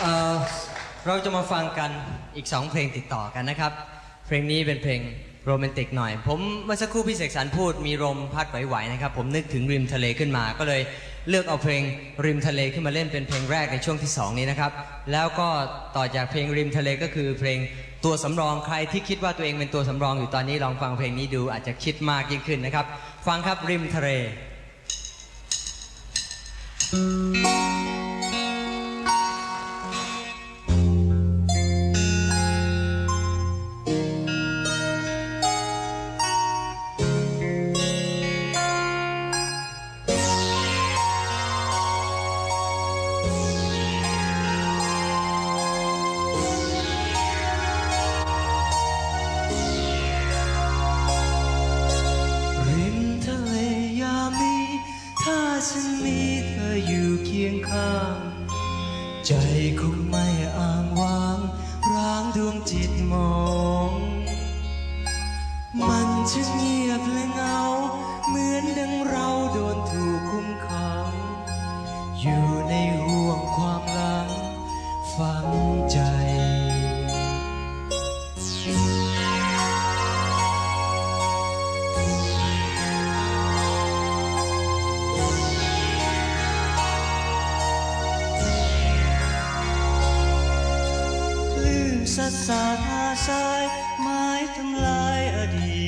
เอ่อเราจะมาฟังกันอีกสองเพลงติดต่อกันนะครับ เพลงนี้เป็นเพลงโรแมนติกหน่อย ผมเมื่อสักครู่พี่เสกสรรพูดมีลมพัดไหวๆนะครับ ผมนึกถึงริมทะเลขึ้นมา ก็เลยเลือกเอาเพลงริมทะเลขึ้นมาเล่นเป็นเพลงแรกในช่วงที่สองนี้นะครับ แล้วก็ต่อจากเพลงริมทะเลก็คือเพลงตัวสำรองใครที่คิดว่าตัวเองเป็นตัวสำรองอยู่ตอนนี้ลองฟังเพลงนี้ดูอาจจะคิดมากยิ่งขึ้นนะครับ ฟังครับริมทะเล จิตมอง มันจะเงียบและเหง ดสาหาทรายไม้ทำลายอดีต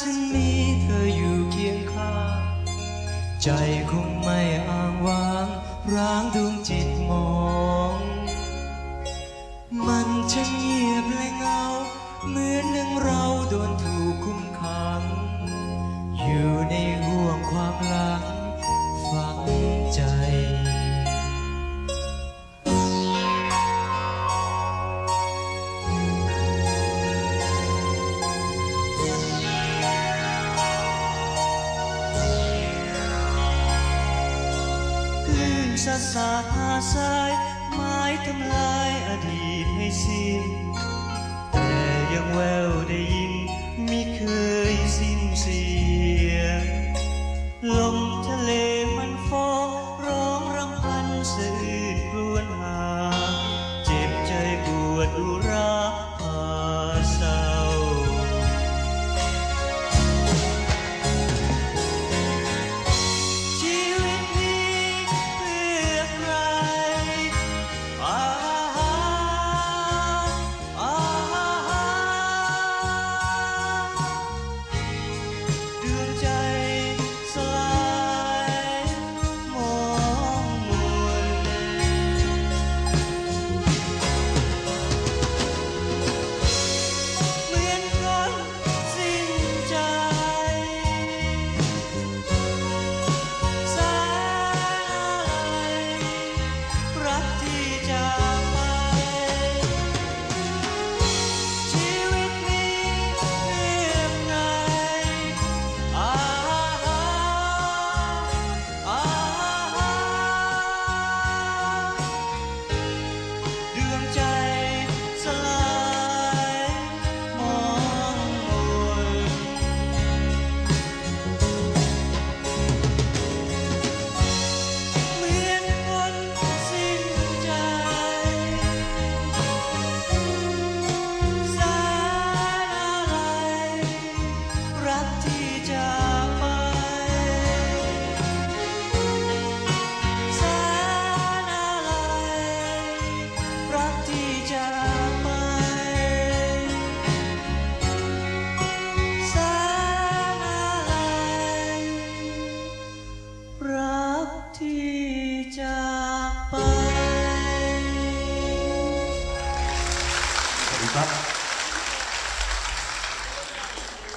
ฉันมีเธออยู่เคียงข้างใจคงไม่อ้างว้างร้างดวงจิตมอง มันจะเงียบและเงา เหมือนหนังเราโดนถูกคุมขัง อยู่ใน สัดสาดหาทรายไม้ทำลายอดีตให้สิ้นแต่ยังแววได้ยิน รักที่จากไปครับ